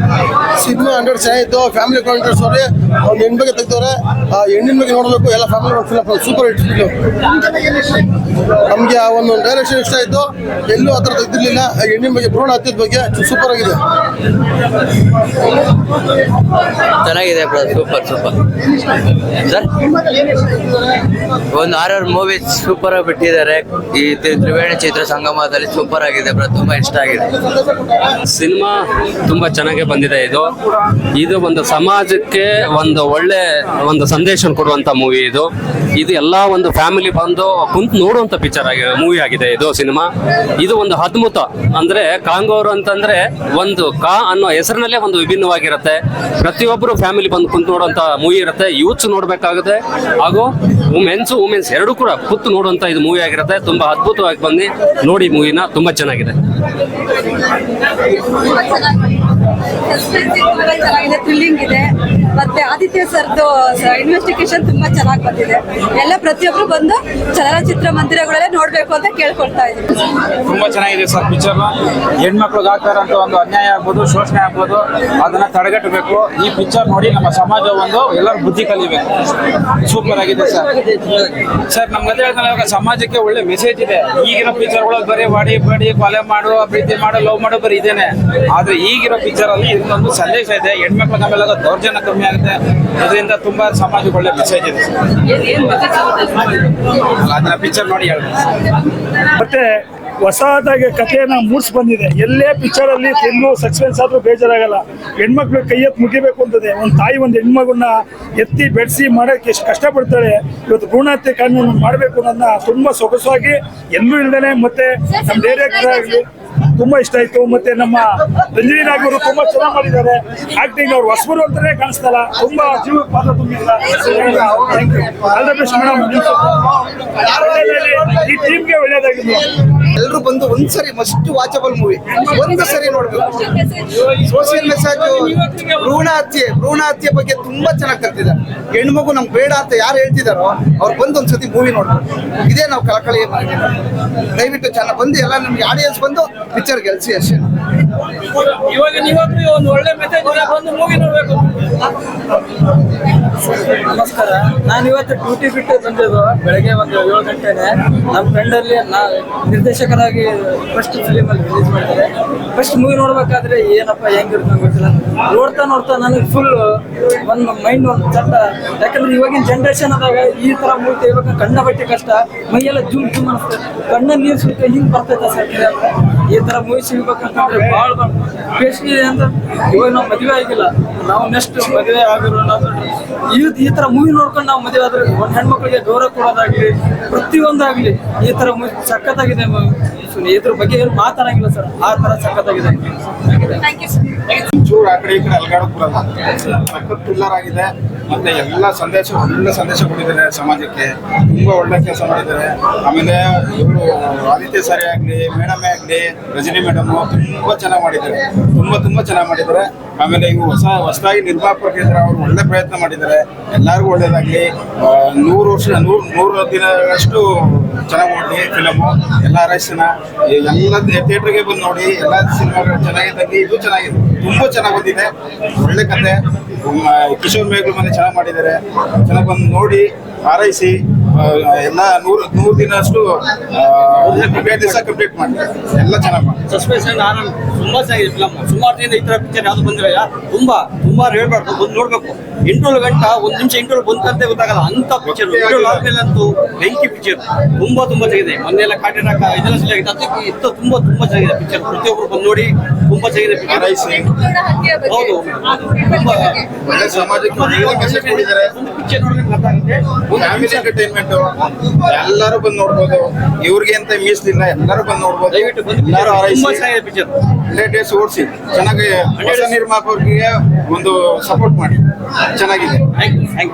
Thank you. Cinema hundred ಚೆನ್ನಾಗಿತ್ತು family ಕಾಂಟ್ರೆಸ್ ಅವ್ರಿ ಅವ್ರು ಹೆಣ್ಣು ಬಗ್ಗೆ ತೆಗ್ದವ್ರೆ ಆ ಹೆಣ್ಣಿನ ಬಗ್ಗೆ ನೋಡಬೇಕು ಎಲ್ಲ family film super hit film ನಮಗೆ ಆ ಒಂದು ಡೈರೆಕ್ಷನ್ ಇಷ್ಟ ಆಯಿತು. ಎಲ್ಲೂ ಆ ಥರ ತೆಗ್ದಿರಲಿಲ್ಲ. ಹೆಣ್ಣಿನ ಬಗ್ಗೆ ಭ್ರೂಣ ಹತ್ತಿದ ಬಗ್ಗೆ ಸೂಪರ್ ಆಗಿದೆ ಚೆನ್ನಾಗಿದೆ ಬ್ರೋ ಸೂಪರ್ ಸೂಪರ್ ಸರ್ ಒಂದು ಆರ್ ಮೂವಿ ಸೂಪರ್ ಆಗಿ ಬಿಟ್ಟಿದ್ದಾರೆ. ಈ ತ್ರಿವೇಣಿ ಚಿತ್ರ ಸಂಗಮದಲ್ಲಿ ಸೂಪರ್ ಆಗಿದೆ ಬ್ರೋ ತುಂಬಾ ಇಷ್ಟ ಆಗಿದೆ. ಸಿನಿಮಾ ತುಂಬಾ ಚೆನ್ನಾಗಿ ಬಂದಿದೆ ಇದು. ಇದು ಒಂದು ಸಮಾಜಕ್ಕೆ ಒಂದು ಒಳ್ಳೆ ಒಂದು ಸಂದೇಶ ಕೊಡುವಂತ ಮೂವಿ ಇದು. ಇದು ಎಲ್ಲಾ ಒಂದು ಫ್ಯಾಮಿಲಿ ಬಂದು ಕುಂತು ನೋಡುವಂತ ಪಿಕ್ಚರ್ ಆಗಿ ಮೂವಿ ಆಗಿದೆ ಇದು ಸಿನಿಮಾ ಇದು ಒಂದು ಅದ್ಭುತ. ಅಂದ್ರೆ ಕಾಂಗೋರು ಅಂತಂದ್ರೆ ಒಂದು ಕಾ ಅನ್ನೋ ಹೆಸರಿನಲ್ಲೇ ಒಂದು ವಿಭಿನ್ನವಾಗಿರುತ್ತೆ. ಪ್ರತಿಯೊಬ್ಬರು ಫ್ಯಾಮಿಲಿ ಬಂದು ಕುಂತು ನೋಡುವಂತ ಮೂವಿ ಇರುತ್ತೆ. ಯೂತ್ಸ್ ನೋಡ್ಬೇಕಾಗುತ್ತೆ. ಹಾಗೂ ವುಮೆನ್ಸ್ ವುಮೆನ್ಸ್ ಎರಡು ಕೂಡ ಕುತ್ತು ನೋಡುವಂತ ಇದು ಮೂವಿ ಆಗಿರುತ್ತೆ. ತುಂಬಾ ಅದ್ಭುತವಾಗಿ ಬಂದು. ನೋಡಿ ಮೂವಿನ ತುಂಬಾ ಚೆನ್ನಾಗಿದೆ. ಚೆನ್ನಾಗಿದೆ ಥ್ರಿಲ್ಲಿಂಗ್ ಇದೆ. ಮತ್ತೆ ಆದಿತ್ಯ ಸರ್ದು ಇನ್ವೆಸ್ಟಿಗೇಷನ್ ತುಂಬಾ ಚೆನ್ನಾಗಿ ಬಂದಿದೆ. ಎಲ್ಲ ಪ್ರತಿಯೊಬ್ರು ಬಂದು ಚಲನಚಿತ್ರ ಮಂದಿರಗಳಲ್ಲೇ ನೋಡ್ಬೇಕು ಅಂತ ಕೇಳ್ಕೊಳ್ತಾ ಇದ್ದೀವಿ. ತುಂಬಾ ಚೆನ್ನಾಗಿದೆ ಸರ್ ಪಿಕ್ಚರ್ ಹೆಣ್ಮಕ್ಳಿಗೆ ಆಗ್ತಾರಂತ ಒಂದು ಅನ್ಯಾಯ ಆಗ್ಬೋದು, ಶೋಷಣೆ ಆಗ್ಬೋದು, ಅದನ್ನ ತಡೆಗಟ್ಟಬೇಕು. ಈ ಪಿಕ್ಚರ್ ನೋಡಿ ನಮ್ಮ ಸಮಾಜ ಒಂದು ಎಲ್ಲರೂ ಬುದ್ಧಿ ಕಲಿಬೇಕು. ಸೂಪರ್ ಆಗಿದೆ ಸರ್. ಸರ್ ನಮ್ಗೆ ಇವಾಗ ಸಮಾಜಕ್ಕೆ ಒಳ್ಳೆ ಮೆಸೇಜ್ ಇದೆ. ಈಗಿನ ಪಿಕ್ಚರ್ಗಳು ಬರೀ ಬಾಡಿ ಬಾಡಿ, ಕೊಲೆ ಮಾಡು ಪ್ರೀತಿ ಮಾಡೋ, ಲವ್ ಮಾಡೋ, ಬರೀ ಇದೇನೆ. ಆದ್ರೆ ಈಗಿರೋ ಪಿಕ್ಚರ್ ಅಲ್ಲಿ ಇದೊಂದು ಸಂದೇಶ ಇದೆ. ಹೆಣ್ಮಕ್ಳ ನಮ್ಮೆಲ್ಲ ದೌರ್ಜನ್ಯ ಕಮ್ಮಿ ಆಗುತ್ತೆ. ಇದರಿಂದ ತುಂಬಾ ಸಮಾಜಕ್ಕೆ ಒಳ್ಳೆ ಮೆಸೇಜ್ ಇದೆ. ಅದನ್ನ ಪಿಕ್ಚರ್ ನೋಡಿ ಮತ್ತೆ ಹೊಸದಾಗಿ ಕಥೆಯನ್ನ ಮೂಡ್ಸ್ ಬಂದಿದೆ. ಎಲ್ಲೇ ಪಿಕ್ಚರ್ ಅಲ್ಲಿ ಎಲ್ಲೂ ಸಸ್ಪೆನ್ಸ್ ಆದ್ರೂ ಬೇಜಾರಾಗಲ್ಲ. ಹೆಣ್ಮಕ್ಳು ಕೈ ಎತ್ತಿ ಮುಗಿಬೇಕು ಅಂತದೆ. ಒಂದು ತಾಯಿ ಒಂದು ಹೆಣ್ಮಗುನ್ನ ಎತ್ತಿ ಬೆಳೆಸಿ ಮಾಡೋಕೆ ಎಷ್ಟು ಕಷ್ಟಪಡ್ತಾಳೆ. ಇವತ್ತು ಭ್ರೂಣಹತ್ಯೆ ಕಾನೂನು ಮಾಡಬೇಕು ಅನ್ನೋದನ್ನ ತುಂಬಾ ಸೊಗಸಾಗಿ ಎಲ್ಲೂ ಇಲ್ದೇನೆ ಮತ್ತೆ ನಮ್ಮ ಡೈರೆಕ್ಟರ್ ಆಗಲಿ ತುಂಬಾ ಇಷ್ಟ ಆಯ್ತು. ಮತ್ತೆ ನಮ್ಮ ರಂಜನಿ ನಾಗವರು ತುಂಬಾ ಚೆನ್ನಾಗಿ ಮಾಡಿದ್ದಾರೆ. ಆಕ್ಟಿಂಗ್ ಅವ್ರು ಹೊಸಬರು ಅಂತಾನೆ ಕಾಣಿಸ್ತಲ್ಲ. ತುಂಬಾ ಜೀವ ಪಾತ್ರ ತುಂಬಿಲ್ಲ. ಆಲ್ ದ ಬೆಸ್ಟ್ ಮೇಡಮ್ ಈ ಟೀಮ್ಗೆ ಒಳ್ಳೇದಾಗಿದೆ ಎಲ್ಲರೂ ಬಂದು ಒಂದ್ಸರಿ ಮಸ್ಟ್ ವಾಚಬಲ್ ಮೂವಿ ಒಂದು ಸರಿ ನೋಡ್ಬೇಕು. ಸೋಷಿಯಲ್ ಮೆಸೇಜ್ ಭ್ರೂಣ ಹತ್ಯೆ ಭ್ರೂಣ ಹತ್ಯೆ ಬಗ್ಗೆ ತುಂಬಾ ಚೆನ್ನಾಗಿ ಕಲ್ತಿದ್ದಾರೆ. ಹೆಣ್ಮಗು ನಮ್ಗೆ ಬೇಡ ಅಂತ ಯಾರು ಹೇಳ್ತಿದಾರೋ ಅವ್ರು ಬಂದು ಒಂದ್ಸತಿ ಮೂವಿ ನೋಡ್ಬೇಕು. ಇದೇ ನಾವು ಕಳಕಳಿಯ ಮಾಡಿದ್ದೀವಿ. ದಯವಿಟ್ಟು ಚೆನ್ನಾಗಿ ಬಂದು ಎಲ್ಲ ನಮ್ಗೆ ಆಡಿಯನ್ಸ್ ಬಂದು ಪಿಕ್ಚರ್ ಗೆಲ್ಸಿ ಅಷ್ಟೇ. ಇವಾಗ ನೀವಾದ್ರೂ ಒಂದು ಒಳ್ಳೆ ಮೆಸೇಜ್ ಬಂದು ಮೂವಿ ನೋಡ್ಬೇಕು. ನಮಸ್ಕಾರ. ನಾನು ಇವತ್ತು ಡ್ಯೂಟಿ ಬಿಟ್ಟು ಬಂದಿದ್ದು ಬೆಳಗ್ಗೆ ಒಂದು ಏಳು ಗಂಟೆನೆ. ನಮ್ಮ ಫ್ರೆಂಡಲ್ಲಿ ನಾ ನಿರ್ದೇಶಕರಾಗಿ ಫಸ್ಟ್ ಫಿಲಿಮಲ್ಲಿ ರಿಲೀಸ್ ಮಾಡಿದ್ದಾರೆ. ಫಸ್ಟ್ ಮೂವಿ ನೋಡ್ಬೇಕಾದ್ರೆ ಏನಪ್ಪ, ಹೆಂಗಿರುತ್ತೆ ನಂಗೆ ಗೊತ್ತಿಲ್ಲ. ನೋಡ್ತಾ ನೋಡ್ತಾ ನನಗೆ ಫುಲ್ ಒಂದು ಮೈಂಡ್ ಒಂದು ಚಟ್ಟ ಯಾಕಂದ್ರೆ ಇವಾಗಿನ ಜನ್ರೇಷನ್ ಅದಾಗ ಈ ತರ ಮೂವಿ ತೆಗಿಬೇಕು ಕಣ್ಣ ಬಟ್ಟೆ ಕಷ್ಟ, ಮೈಯೆಲ್ಲ ಜುಮ್ ಜುಮ್ ಅನಿಸ್ತದೆ ಕಣ್ಣ ನೀರು ಸುತ್ತ ಹಿಂಗೆ ಬರ್ತೈತೆ ಸರ್ ಈ ತರ ಮೂವಿ ಸಿಗ್ಬೇಕಂತಂದ್ರೆ ಭಾಳ ಇದೆ ಅಂತ ಇವಾಗ ನಾವು ಮದುವೆ ಆಗಿಲ್ಲ. ನಾವು ನೆಕ್ಸ್ಟ್ ಮದುವೆ ಆಗಿರೋ ನಾವು ಈ ತರ ಮೂವಿ ನೋಡ್ಕೊಂಡು ನಾವು ಮದುವೆ ಆದ್ರೆ ಒಂದು ಹೆಣ್ಮಕ್ಳಿಗೆ ಗೌರವ ಕೊಡೋದಾಗ್ಲಿ, ಪ್ರತಿಯೊಂದಾಗ್ಲಿ ಈ ತರ ಮೂವಿ ಸಕ್ಕತ್ತಾಗಿದೆ ಇದ್ರ ಬಗ್ಗೆ ಏನು ಮಾತಾಡಂಗಿಲ್ಲ ಸರ್. ಆ ತರ ಸಖತ್ತಾಗಿದೆ. ಚೂರು ಆ ಕಡೆ ಈ ಕಡೆ ಅಲ್ಗಾಡಕ್ ಬರಲ್ಲ. ಸಖತ್ ಥ್ರಿಲ್ಲರ್ ಆಗಿದೆ. ಮತ್ತೆ ಎಲ್ಲ ಸಂದೇಶ ಒಳ್ಳೆ ಸಂದೇಶ ಕೊಟ್ಟಿದ್ದಾರೆ ಸಮಾಜಕ್ಕೆ. ತುಂಬಾ ಒಳ್ಳೆ ಕೆಲಸ ಮಾಡಿದ್ದಾರೆ. ಆಮೇಲೆ ಇವರು ಆದಿತ್ಯ ಸಾರಿ ಆಗ್ಲಿ ಮೇಡಮೇ ಆಗ್ಲಿ ರಜನಿ ಮೇಡಮ್ ತುಂಬಾ ಚೆನ್ನಾಗಿ ಮಾಡಿದ್ದಾರೆ. ತುಂಬಾ ತುಂಬಾ ಚೆನ್ನಾಗಿ ಮಾಡಿದ್ದಾರೆ. ಆಮೇಲೆ ಇವು ಹೊಸ, ಹೊಸದಾಗಿ ಕೇಂದ್ರ ಅವರು ಒಳ್ಳೆ ಪ್ರಯತ್ನ ಮಾಡಿದ್ದಾರೆ. ಎಲ್ಲರಿಗೂ ಒಳ್ಳೇದಾಗಲಿ. ನೂರು ವರ್ಷ, ನೂರು ನೂರು ದಿನಗಳಷ್ಟು ಚೆನ್ನಾಗಿ ಓಡಲಿ ಫಿಲಮು ಎಲ್ಲ ರೈಸನ ಎಲ್ಲ ಥಿಯೇಟ್ರಿಗೆ ಬಂದು ನೋಡಿ, ಎಲ್ಲ ಸಿನಿಮಾಗಳು ಚೆನ್ನಾಗಿದ್ದಂಗೆ ಇದು ಚೆನ್ನಾಗಿದೆ. ತುಂಬ ಚೆನ್ನಾಗಿ ಬಂದಿದೆ. ಒಳ್ಳೆ ಕತೆ. ಕಿಶೋರ್ ಮೇಘ್ಲು ಮನೆ ಚೆನ್ನಾಗಿ ಮಾಡಿದ್ದಾರೆ. ಚೆನ್ನಾಗಿ ಬಂದು ನೋಡಿ, ಹಾರೈಸಿ. ಎಲ್ಲ ನೂರು ನೂರು ದಿನ ಅಷ್ಟು ಹದಿನೈದು ದಿವಸ ಕಂಪ್ಲೀಟ್ ಮಾಡಿ. ಎಲ್ಲ ಚೆನ್ನಾಗಿ ಮಾಡಿ. ಸಸ್ಪೆನ್ಸ್ ಆನಂದ್ ತುಂಬಾ ಚೆನ್ನಾಗಿದೆ ಫಿಲಮ್ ಸುಮಾರು ದಿನ ಈ ಪಿಕ್ಚರ್ ಯಾವ್ದು ಬಂದಿರಲ್ಲ ತುಂಬಾ ತುಂಬಾ ಹೇಳ್ಬಾರ್ದು ಬಂದು ನೋಡ್ಬೇಕು. ಎಂಟ್ರೋಲ್ ಗಂಟ ಒಂದ್ ನಿಮಿಷ ಇಂಟ್ರೋಲ್ ಬಂತಂತೆ ಗೊತ್ತಾಗಲ್ಲ. ಅಂತ ಪಿಕ್ಚರ್ ಎಂಟು ಆದ್ಮೇಲೆ ಅಂತೂ ಬೆಂಕಿ ಪಿಕ್ಚರ್ ತುಂಬಾ ತುಂಬಾ ಚೆನ್ನಾಗಿದೆ. ಮೊನ್ನೆಲ್ಲ ಕಾಟಿನಾಕ ಇದೆಲ್ಲ ಚೆನ್ನಾಗಿದೆ ಅದಕ್ಕೆ ಇತ್ತು ತುಂಬಾ ತುಂಬಾ ಚೆನ್ನಾಗಿದೆ ಪಿಕ್ಚರ್ ಪ್ರತಿಯೊಬ್ಬರು ಬಂದು ನೋಡಿ ತುಂಬಾ ಚೆನ್ನಾಗಿದೆ ಹೌದು. ತುಂಬಾ ಒಳ್ಳೆ ಸಮಾಜಕ್ಕೆ ಒಳ್ಳೆ ಮೆಸೇಜ್ ಕೊಟ್ಟಿದ್ದಾರೆ. ಪಿಕ್ಚರ್ ನೋಡಿದ್ರೆ ಗೊತ್ತಾಗುತ್ತೆ. ಫ್ಯಾಮಿಲಿ ಎಂಟರ್ಟೈನ್ಮೆಂಟ್ ಎಲ್ಲರೂ ಬಂದು ನೋಡ್ಬೋದು. ಇವ್ರಿಗೆ ಅಂತ ಮೀಸಲಿಲ್ಲ ಎಲ್ಲರೂ ಬಂದು ನೋಡ್ಬೋದು. ದಯವಿಟ್ಟು ಬಂದು ಎಲ್ಲರೂ ಚೆನ್ನಾಗಿದೆ ಪಿಕ್ಚರ್ ಡೇಸ್ ಓಡಿಸಿ ಚೆನ್ನಾಗಿ ಹೊಸ ನಿರ್ಮಾಪಕರಿಗೆ ಒಂದು ಸಪೋರ್ಟ್ ಮಾಡಿ. ಚೆನ್ನಾಗಿದೆ. Thank you thank you